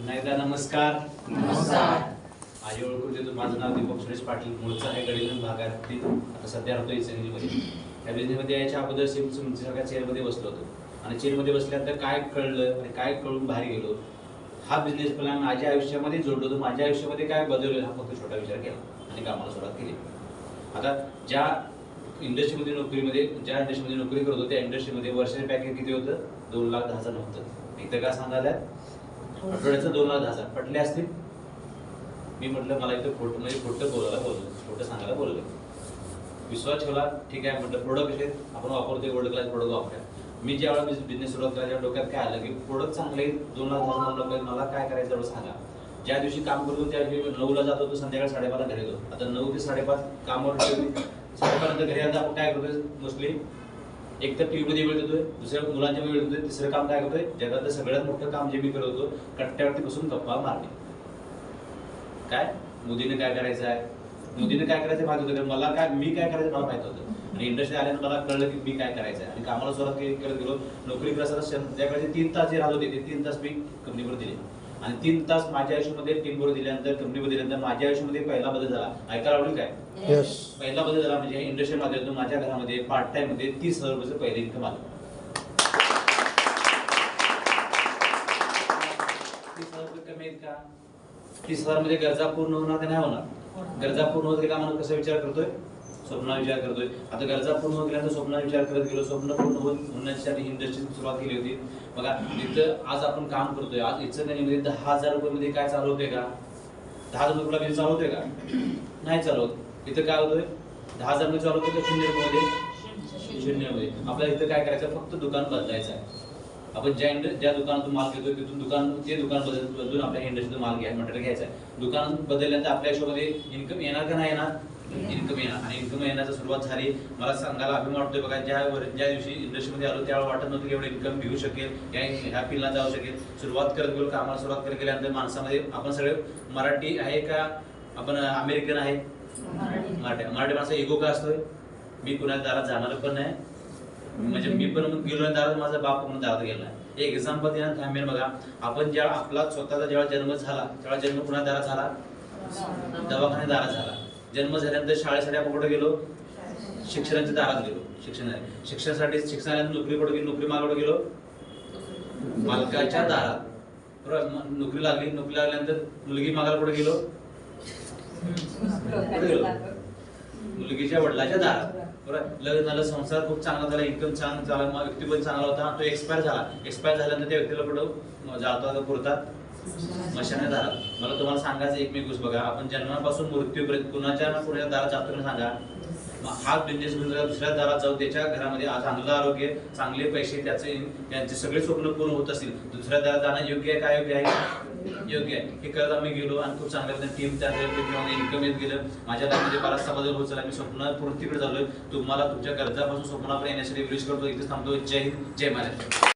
पुन्हा एकदा नमस्कार. नमस्कार. माझी ओळख होते तर माझं नाव दीपक सुरेश पाटील. मूळचा आहे गडिंग भागातील आता सध्या राहतो इचलकरंजीमध्ये या बिझनेसमध्ये यायच्या अगोदर सेम तुमच्यासारख्या चेअरमध्ये बसलो होतो. आणि चेअरमध्ये बसल्यानंतर काय कळलं आणि काय कळून बाहेर गेलो हा बिझनेस प्लॅन माझ्या आयुष्यामध्ये जोडलो होतो. माझ्या आयुष्यामध्ये काय बदललं हा फक्त छोटा विचार केला आणि कामाला सुरुवात केली. आता ज्या इंडस्ट्रीमध्ये नोकरीमध्ये ज्या इंडस्ट्रीमध्ये नोकरी करत होतो त्या इंडस्ट्रीमध्ये वर्षाचे पॅकेज किती होतं? दोन लाख दहा हजार नव्हतं. इथं काय सांगायला? हो. आठवड्याचं दोन लाख दहा हजार. पटले असतील. मी म्हटलं मला इथं खोटं म्हणजे खोटं बोलायला बोललं खोटं सांगायला बोललं विश्वास ठेवला ठीक आहे म्हटलं प्रोडक्ट कसे आपण वापरतो वर्ल्ड क्लास प्रोडक्ट वापरूया. मी ज्यावेळेला बिझनेस सुरुवात करायच्या डोक्यात काय आलं की प्रोडक्ट चांगले दोन लाख दहा हजार लोक मला काय करायचं एवढं सांगा. ज्या दिवशी काम करतो त्या दिवशी नऊला जात होतो संध्याकाळी साडेबारा घरी येतो. आता नऊ ते साडेपाच कामावर ठेवली घरी आता आपण काय करतोय मोस्टली एक तर टीव्ही मध्ये वेळ देतोय दुसऱ्या मुलांच्या वेळ देतोय तिसरं काम काय करतोय? जगातलं सगळ्यात मोठं काम जे मी करत होतो कट्ट्यावरती बसून गप्पा मारणे. काय? मोदीने काय करायचं आहे? मोदीने काय करायचं माहीत होतं मला काय मी काय करायचं मला माहीत होतं. आणि इंडस्ट्री आल्यानंतर मला कळलं की मी काय करायचं आहे. आणि कामाला सुरुवात करत गेलो. नोकरी करत असताना तीन तास जे राहत होते ते तीन तास मी कंपनीवर दिले. आणि तीन तास माझ्या आयुष्यामध्ये टीमवर दिल्यानंतर कंपनीवर दिल्यानंतर माझ्या आयुष्यामध्ये पहिला बदल झाला. ऐकायला आवडेल काय? यस पहिला बदल झाला म्हणजे इंडस्ट्री माध्यमातून माझ्या घरामध्ये पार्ट टाइममध्ये तीस हजार रुपयाचं पहिले इन्कम आलं तीस हजार रुपये कमी आहेत का? तीस हजारमध्ये गरजा पूर्ण होणार का नाही होणार? गरजा पूर्ण होत गेला म्हणून कसा विचार करतोय? स्वप्ना विचार करतोय. आता गरजा पूर्ण होत स्वप्न विचार करत गेलो स्वप्न पूर्ण होण्यासाठी इंडस्ट्री सुरुवात केली होती. बघा तिथं आज आपण काम करतोय. आज इचलकरंजीमध्ये म्हणजे दहा हजार रुपये मध्ये काय चालू होते का? दहा हजार रुपयाला बिल चालू होते का? नाही चालवत इथं काय होतोय? दहा हजार रुपये चालू होते का? शून्य रुपये शून्यमध्ये आपल्याला इथं काय करायचं? फक्त दुकान बदलायचं आहे. आपण ज्या ज्या दुकानातून माल घेतोय तिथून दुकान ते दुकान बदल बदलून आपल्या इंडस्ट्रीतून माल घ्या मटेरियल घ्यायचं आहे. दुकान बदलल्यानंतर आपल्या हिशोबामध्ये इन्कम येणार का नाही येणार? इन्कम येणार. आणि इन्कम येण्याची सुरुवात झाली. मला सांगायला अभिमान वाटतोय बघा ज्या ज्या दिवशी इंडस्ट्रीमध्ये आलो त्यावेळेला वाटत नव्हतं की एवढं इन्कम घेऊ शकेल या ह्या फिल्डला जाऊ शकेल. सुरुवात करत गेलो कामाला सुरुवात करत गेल्यानंतर माणसामध्ये आपण सगळे मराठी आहे का? आपण अमेरिकन आहे? मराठी. मराठी. माणसा इगो का असतोय. मी कुणाच्या दारात जाणार पण नाही. म्हणजे मी पण गेलो दारात माझा बाप म्हणून दारात गेला एक एक्झाम्पल देणार थांबेल बघा. आपण ज्या आपला स्वतःचा जेव्हा जन्म झाला तेव्हा जन्म कुणा दारात झाला? दवाखान्यात दारात झाला. जन्म झाल्यानंतर शाळेसाठी आपण कुठे गेलो? शिक्षणाच्या दारात गेलो. शिक्षण शिक्षणासाठी शिक्षणाला नोकरी कुठे गेलो? नोकरी मागवड गेलो? मालकाच्या दारात. बरोबर? नोकरी लागली. नोकरी लागल्यानंतर मुलगी मागायला कुठे गेलो? कुठे गेलो? मुलगीच्या वडिलाच्या दारात. बरोबर लग्न झालं संसार खूप चांगला झाला इन्कम छान झाला मग व्यक्ती पण चांगला होता तो एक्सपायर झाला. एक्सपायर झाल्यानंतर त्या व्यक्तीला कुठं जातो पुरतात? मशाने दारात. मला तुम्हाला सांगायचं एकमेक गोष्ट बघा. आपण जन्मापासून मृत्यूपर्यंत कुणाच्या ना कुणाच्या दारात जातो सांगा? हा बिझनेस म्हणजे दुसऱ्या दारात जाऊ त्याच्या घरामध्ये चांगलं आरोग्य चांगले पैसे त्याचे त्यांचे सगळे स्वप्न पूर्ण होत असतील. दुसऱ्या दारात जाणं योग्य आहे काय योग्य आहे? योग्य आहे. हे करत आम्ही गेलो आणि खूप चांगल्या टीम त्या इन्कम येत गेलं. माझ्या लाईफमध्ये बराचसा बदल होत चालला. मी स्वप्न पूर्तीकडे झालोय तुम्हाला तुमच्या गरजापासून स्वप्नापर्यंत येण्यासाठी विश करतो. इथे थांबतो. जय हिंद जय महाराष्ट्र.